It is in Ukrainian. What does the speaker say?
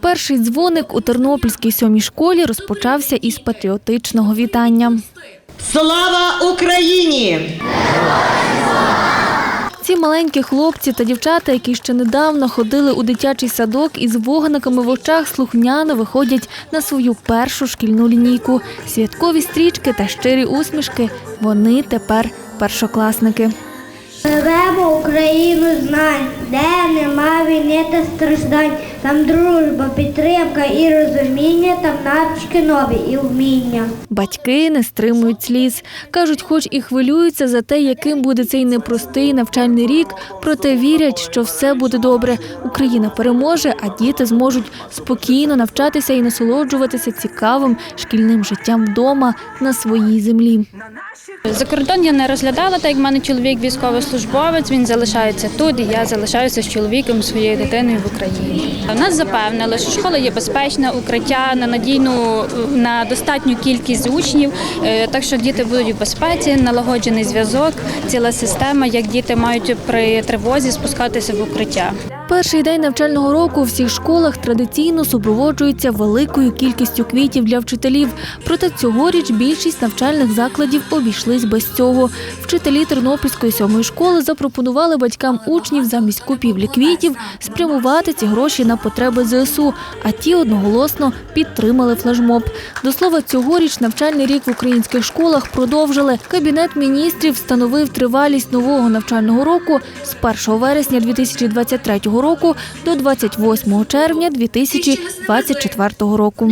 Перший дзвоник у тернопільській сьомій школі розпочався із патріотичного вітання. Слава Україні! Ці маленькі хлопці та дівчата, які ще недавно ходили у дитячий садок із вогниками в очах, слухняно виходять на свою першу шкільну лінійку. Святкові стрічки та щирі усмішки. Вони тепер першокласники. Живемо Україну знань, де нема війни та страждань, там дружба, підтримка і розуміння, там навички нові і вміння. Батьки не стримують сліз. Кажуть, хоч і хвилюються за те, яким буде цей непростий навчальний рік, проте вірять, що все буде добре. Україна переможе, а діти зможуть спокійно навчатися і насолоджуватися цікавим шкільним життям вдома на своїй землі. За кордон я не розглядала, так як в мене чоловік військовослужбовець, він залишається тут, і я залишаюся з чоловіком своєю дитиною в Україні. Нас запевнили, що школа є безпечна, укриття на надійну на достатню кількість учнів, е, так що діти будуть в безпеці, налагоджений зв'язок, ціла система, як діти мають при тривозі спускатися в укриття. Перший день навчального року у всіх школах традиційно супроводжується великою кількістю квітів для вчителів. Проте цьогоріч більшість навчальних закладів обійшлись без цього. Вчителі Тернопільської сьомої школи запропонували батькам учнів замість купівлі квітів спрямувати ці гроші на потреби ЗСУ, а ті одноголосно підтримали флешмоб. До слова, цьогоріч навчальний рік в українських школах продовжили. Кабінет міністрів встановив тривалість нового навчального року з 1 вересня 2023 року до 28 червня 2024 року.